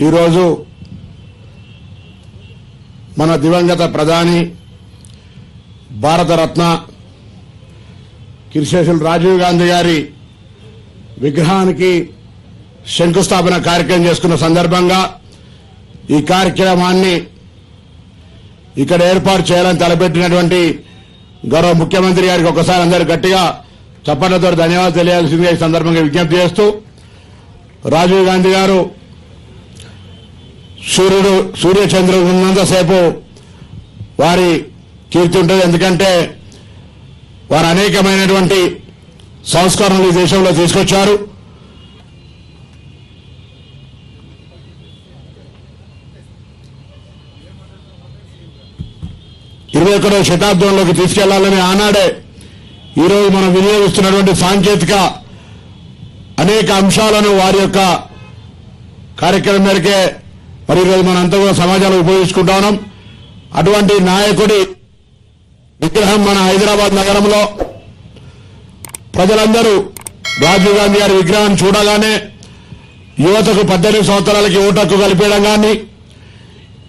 ఈరోజు మన దివంగత ప్రధాని భారతరత్న కిరిశేషులు రాజీవ్ గాంధీ గారి విగ్రహానికి శంకుస్థాపన కార్యక్రమం చేసుకున్న సందర్భంగా ఈ కార్యక్రమాన్ని ఇక్కడ ఏర్పాటు చేయాలని తలపెట్టినటువంటి గౌరవ ముఖ్యమంత్రి గారికి ఒకసారి అందరు గట్టిగా చప్పట్లతో ధన్యవాదాలు తెలియాల్సిందిగా ఈ సందర్భంగా విజ్ఞప్తి చేస్తూ రాజీవ్ గాంధీ గారు సూర్యుడు సూర్యచంద్రుడు ఉన్నంతసేపు వారి కీర్తి ఉంటుంది. ఎందుకంటే వారు అనేకమైనటువంటి సంస్కరణలు ఈ దేశంలో తీసుకొచ్చారు. ఇరవై ఒకటో శతాబ్దంలోకి తీసుకెళ్ళాలని ఆనాడే ఈరోజు మనం వినియోగిస్తున్నటువంటి సాంకేతిక అనేక అంశాలను వారి యొక్క కార్యక్రమం మేరకే మరి ఈరోజు మనం కూడా సమాజాలు ఉపయోగించుకుంటా అటువంటి నాయకుడి విగ్రహం మన హైదరాబాద్ నగరంలో ప్రజలందరూ రాజీవ్ గాంధీ గారి విగ్రహాన్ని చూడగానే యువతకు పద్దెనిమిది సంవత్సరాలకి ఓటకు కలిపేయడం కానీ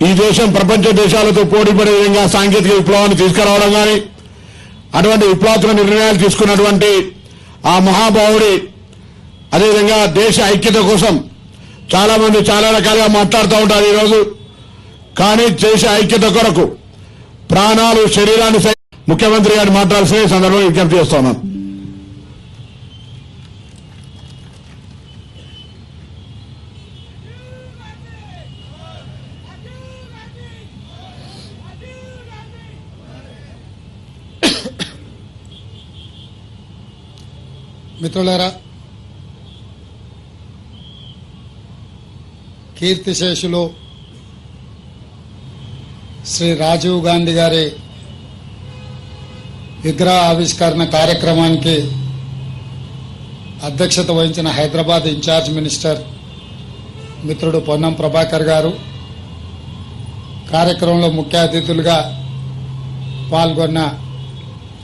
ఈ దేశం ప్రపంచ దేశాలతో పోటీపడే విధంగా సాంకేతిక విప్లవాన్ని తీసుకురావడం కానీ అటువంటి విప్లవాత్మక నిర్ణయాలు తీసుకున్నటువంటి ఆ మహాభావుడి అదేవిధంగా దేశ ఐక్యత కోసం చాలా మంది చాలా రకాలుగా మాట్లాడుతూ ఉంటారు ఈరోజు. కానీ చేసే ఐక్యత కొరకు ప్రాణాలు శరీరాన్ని ముఖ్యమంత్రి గారిని మాట్లాడాల్సిన సందర్భంగా విజ్ఞప్తి చేస్తున్నాను. మిత్రులారా కీర్తిశేషులు శ్రీ రాజీవ్ గాంధీ గారి విగ్రహ ఆవిష్కరణ కార్యక్రమానికి అధ్యక్షత వహించిన హైదరాబాద్ ఇన్ఛార్జ్ మినిస్టర్ మిత్రుడు పొన్నం ప్రభాకర్ గారు కార్యక్రమంలో ముఖ్య అతిథులుగా పాల్గొన్న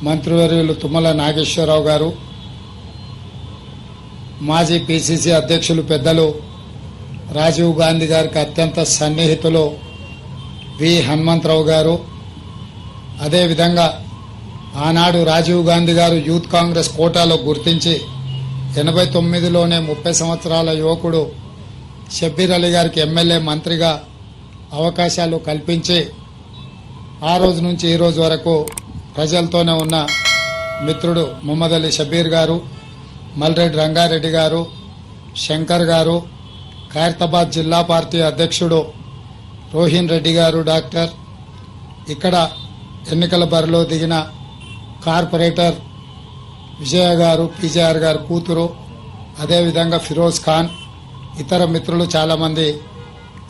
మంత్రివర్యులు తుమ్మల నాగేశ్వరరావు గారు మాజీ పిసిసి అధ్యక్షులు పెద్దలు రాజీవ్ గాంధీ గారికి అత్యంత సన్నిహితులు వి. హనుమంతరావు గారు. అదేవిధంగా ఆనాడు రాజీవ్ గాంధీ గారు యూత్ కాంగ్రెస్ కోటాలో గుర్తించి ఎనభై తొమ్మిదిలోనే ముప్పై సంవత్సరాల యువకుడు షబ్బీర్ అలీ గారికి ఎమ్మెల్యే మంత్రిగా అవకాశాలు కల్పించి ఆ రోజు నుంచి ఈ రోజు వరకు ప్రజలతోనే ఉన్న మిత్రుడు మొహమ్మద్ అలీ షబీర్ గారు మల్రెడ్డి రంగారెడ్డి గారు శంకర్ గారు ఖైరతాబాద్ జిల్లా పార్టీ అధ్యక్షుడు రోహిన్ రెడ్డి గారు డాక్టర్. ఇక్కడ ఎన్నికల బరిలో దిగిన కార్పొరేటర్ విజయ గారు పీజేఆర్ గారు కూతురు అదేవిధంగా ఫిరోజ్ ఖాన్ ఇతర మిత్రులు చాలామంది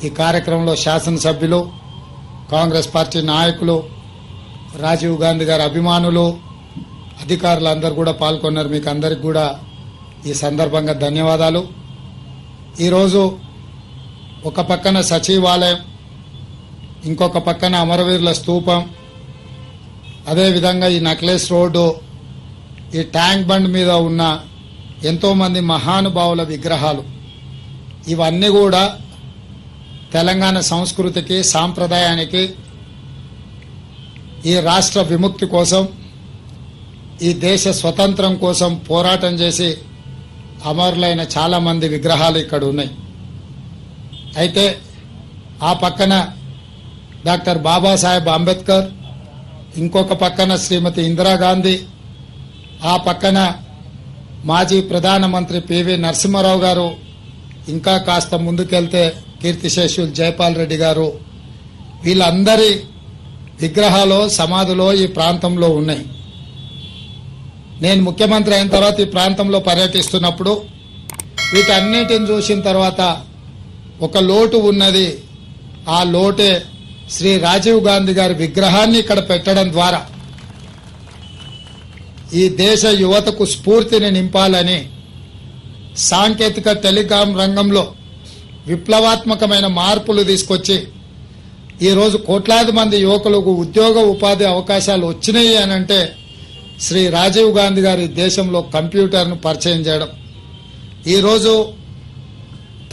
ఈ కార్యక్రమంలో శాసనసభ్యులు కాంగ్రెస్ పార్టీ నాయకులు రాజీవ్ గాంధీ గారి అభిమానులు అధికారులు అందరు కూడా పాల్గొన్నారు. మీకు అందరికి కూడా ఈ సందర్భంగా ధన్యవాదాలు. ఈరోజు ఒక పక్కన సచివాలయం ఇంకొక పక్కన అమరవీరుల స్తూపం అదేవిధంగా ఈ నక్లెస్ రోడ్డు ఈ ట్యాంక్ బండ్ మీద ఉన్న ఎంతోమంది మహానుభావుల విగ్రహాలు. ఇవన్నీ కూడా తెలంగాణ సంస్కృతికి సాంప్రదాయానికి ఈ రాష్ట్ర విముక్తి కోసం ఈ దేశ స్వతంత్రం కోసం పోరాటం చేసి అమరులైన చాలా మంది విగ్రహాలు ఇక్కడ ఉన్నాయి. అయితే ఆ పక్కన డాక్టర్ బాబాసాహెబ్ అంబేద్కర్ ఇంకొక పక్కన శ్రీమతి ఇందిరాగాంధీ ఆ పక్కన మాజీ ప్రధానమంత్రి పివి నరసింహారావు గారు ఇంకా కాస్త ముందుకెళ్తే కీర్తిశేషులు జయపాల్ రెడ్డి గారు వీళ్ళందరి విగ్రహాలు సమాధులు ఈ ప్రాంతంలో ఉన్నాయి. నేను ముఖ్యమంత్రి అయిన తర్వాత ఈ ప్రాంతంలో పర్యటిస్తున్నప్పుడు వీటన్నిటిని చూసిన తర్వాత ఒక లోటు ఉన్నది. ఆ లోటే శ్రీ రాజీవ్ గాంధీ గారి విగ్రహాన్ని ఇక్కడ పెట్టడం ద్వారా ఈ దేశ యువతకు స్ఫూర్తిని నింపాలని సాంకేతిక టెలికాం రంగంలో విప్లవాత్మకమైన మార్పులు తీసుకొచ్చి ఈరోజు కోట్లాది మంది యువకులకు ఉద్యోగ ఉపాధి అవకాశాలు వచ్చినాయి అని అంటే శ్రీ రాజీవ్ గాంధీ గారి దేశంలో కంప్యూటర్ను పరిచయం చేయడం. ఈరోజు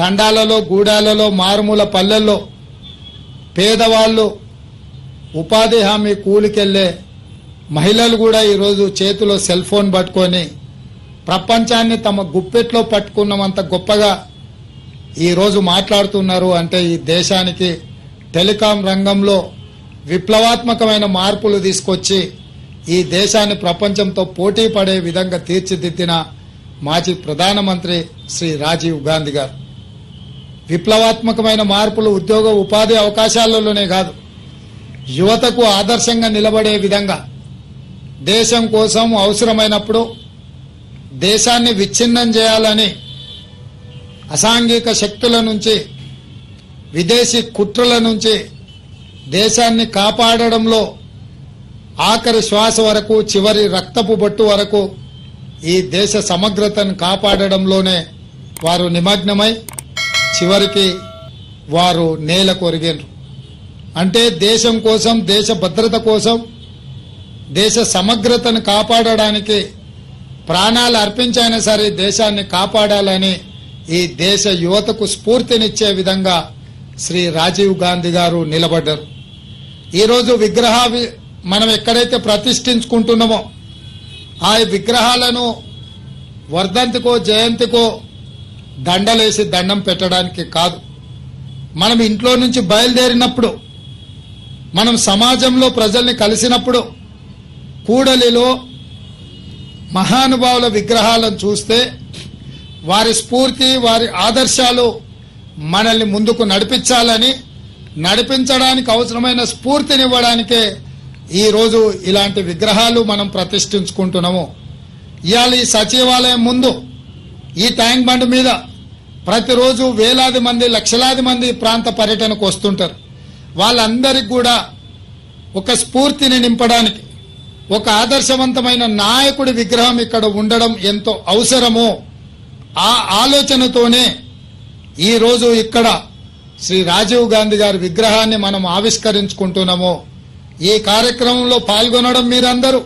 తండాలలో గూడాలలో మారుమూల పల్లెల్లో పేదవాళ్ళు ఉపాధి హామీ కూలికెళ్ళే మహిళలు కూడా ఈరోజు చేతిలో సెల్ ఫోన్ పట్టుకొని ప్రపంచాన్ని తమ గుప్పెట్లో పట్టుకున్నమంత గొప్పగా ఈరోజు మాట్లాడుతున్నారు అంటే ఈ దేశానికి టెలికాం రంగంలో విప్లవాత్మకమైన మార్పులు తీసుకొచ్చి ఈ దేశాన్ని ప్రపంచంతో పోటీ పడే విధంగా తీర్చిదిద్దిన మాజీ ప్రధానమంత్రి శ్రీ రాజీవ్ గాంధీ గారు. విప్లవాత్మకమైన మార్పులు ఉద్యోగ ఉపాధి అవకాశాలలోనే కాదు యువతకు ఆదర్శంగా నిలబడే విధంగా దేశం కోసం అవసరమైనప్పుడు దేశాన్ని విచ్ఛిన్నం చేయాలని అసాంఘిక శక్తుల నుంచి విదేశీ కుట్రల నుంచి దేశాన్ని కాపాడడంలో ఆఖరి శ్వాస వరకు చివరి రక్తపు బొట్టు వరకు ఈ దేశ సమగ్రతను కాపాడడంలోనే వారు నిమగ్నమై చివరికి వారు నేల కొరిగినరు అంటే దేశం కోసం దేశ భద్రత కోసం దేశ సమగ్రతను కాపాడడానికి ప్రాణాలు అర్పించైనా సరే దేశాన్ని కాపాడాలని ఈ దేశ యువతకు స్ఫూర్తినిచ్చే విధంగా శ్రీ రాజీవ్ గాంధీ గారు నిలబడ్డారు. ఈరోజు విగ్రహ మనం ఎక్కడైతే ప్రతిష్ఠించుకుంటున్నామో ఆ విగ్రహాలను వర్ధంతికో జయంతికో దండలేసి దండం పెట్టడానికి కాదు. మనం ఇంట్లో నుంచి బయలుదేరినప్పుడు మనం సమాజంలో ప్రజల్ని కలిసినప్పుడు కూడలిలో మహానుభావుల విగ్రహాలను చూస్తే వారి స్ఫూర్తి వారి ఆదర్శాలు మనల్ని ముందుకు నడిపించాలని నడిపించడానికి అవసరమైన స్ఫూర్తినివ్వడానికే ఈరోజు ఇలాంటి విగ్రహాలు మనం ప్రతిష్ఠించుకుంటున్నాము. ఇవాళ ఈ సచివాలయం ముందు ఈ ట్యాంక్ బండ్ మీద ప్రతిరోజు వేలాది మంది లక్షలాది మంది ప్రాంత పర్యటనకు వస్తుంటారు. వాళ్ళందరికీ కూడా ఒక స్ఫూర్తిని నింపడానికి ఒక ఆదర్శవంతమైన నాయకుడి విగ్రహం ఇక్కడ ఉండడం ఎంతో అవసరమో. ఆ ఆలోచనతోనే ఈ రోజు ఇక్కడ శ్రీ రాజీవ్ గాంధీ గారి విగ్రహాన్ని మనం ఆవిష్కరించుకుంటున్నాము. ఈ కార్యక్రమంలో పాల్గొనడం మీరందరూ.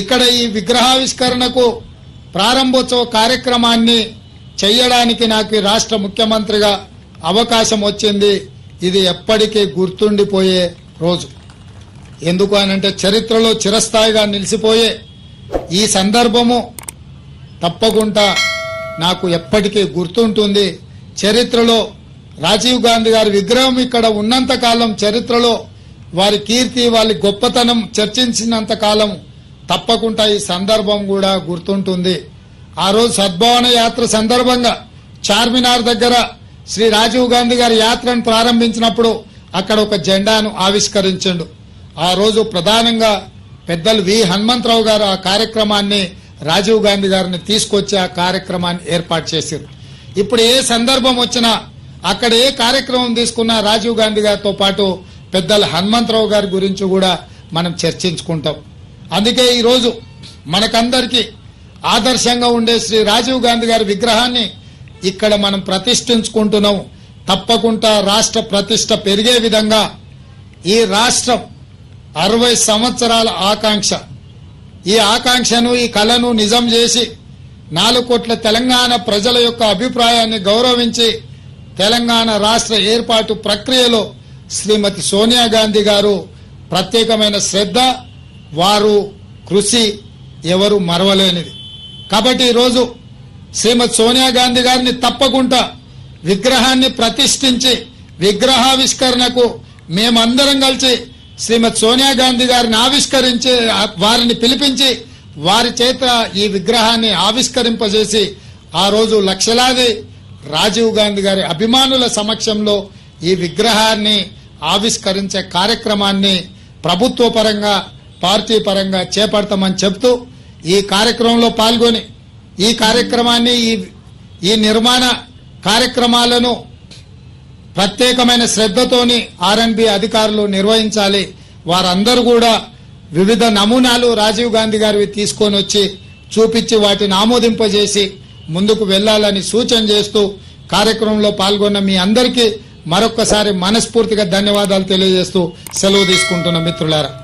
ఇక్కడ ఈ విగ్రహావిష్కరణకు ప్రారంభోత్సవ కార్యక్రమాన్ని చేయడానికి నాకు రాష్ట్ర ముఖ్యమంత్రిగా అవకాశం వచ్చింది. ఇది ఎప్పటికీ గుర్తుండిపోయే రోజు. ఎందుకు అనంటే చరిత్రలో చిరస్థాయిగా నిలిచిపోయే ఈ సందర్భము తప్పకుండా నాకు ఎప్పటికీ గుర్తుంటుంది. చరిత్రలో రాజీవ్ గాంధీ గారి విగ్రహం ఇక్కడ ఉన్నంతకాలం చరిత్రలో వారి కీర్తి వారి గొప్పతనం చర్చించినంత కాలం తప్పకుండా ఈ సందర్భం కూడా గుర్తుంటుంది. ఆ రోజు సద్భావన యాత్ర సందర్భంగా చార్మినార్ దగ్గర శ్రీ రాజీవ్ గాంధీ గారి యాత్రను ప్రారంభించినప్పుడు అక్కడ ఒక జెండాను ఆవిష్కరించండు. ఆ రోజు ప్రధానంగా పెద్దలు వి హనుమంతరావు గారు ఆ కార్యక్రమాన్ని రాజీవ్ గాంధీ గారిని తీసుకొచ్చి ఆ కార్యక్రమాన్ని ఏర్పాటు చేశారు. ఇప్పుడు ఏ సందర్భం వచ్చినా అక్కడ ఏ కార్యక్రమం తీసుకున్నా రాజీవ్ గాంధీ గారితో పాటు పెద్దల హనుమంతరావు గారి గురించి కూడా మనం చర్చించుకుంటాం. అందుకే ఈరోజు మనకందరికీ ఆదర్శంగా ఉండే శ్రీ రాజీవ్ గాంధీ గారి విగ్రహాన్ని ఇక్కడ మనం ప్రతిష్ఠించుకుంటున్నాం. తప్పకుండా రాష్ట్ర ప్రతిష్ట పెరిగే విధంగా ఈ రాష్ట్రం అరవై సంవత్సరాల ఆకాంక్ష. ఈ ఆకాంక్షను ఈ కళను నిజం చేసి నాలుగు కోట్ల తెలంగాణ ప్రజల యొక్క అభిప్రాయాన్ని గౌరవించి తెలంగాణ రాష్ట్ర ఏర్పాటు ప్రక్రియలో శ్రీమతి సోనియా గాంధీ గారు ప్రత్యేకమైన శ్రద్ధ వారు కృషి ఎవరు మరవలేనిది. కాబట్టి ఈరోజు శ్రీమతి సోనియా గాంధీ గారిని తప్పకుండా విగ్రహాన్ని ప్రతిష్ఠించి విగ్రహావిష్కరణకు మేమందరం కలిసి శ్రీమతి సోనియా గాంధీ గారిని ఆవిష్కరించి వారిని పిలిపించి వారి చేత ఈ విగ్రహాన్ని ఆవిష్కరింపజేసి ఆ రోజు లక్షలాది రాజీవ్ గాంధీ గారి అభిమానుల సమక్షంలో ఈ విగ్రహాన్ని ఆవిష్కరించే కార్యక్రమాన్ని ప్రభుత్వ పరంగా పార్టీ పరంగా చేపడతామని చెబుతూ ఈ కార్యక్రమంలో పాల్గొని ఈ కార్యక్రమాన్ని ఈ ఈ నిర్మాణ కార్యక్రమాలను ప్రత్యేకమైన శ్రద్ధతోని ఆర్ఎన్బి అధికారులు నిర్వహించాలి. వారందరూ కూడా వివిధ నమూనాలు రాజీవ్ గాంధీ గారివి తీసుకొని వచ్చి చూపించి వాటిని ఆమోదింపజేసి ముందుకు వెళ్ళాలని సూచన చేస్తూ కార్యక్రమంలో పాల్గొన్న మీ అందరికీ మరొక్కసారి మనస్ఫూర్తిగా ధన్యవాదాలు తెలియజేస్తూ సెలవు తీసుకుంటున్న మిత్రులారా.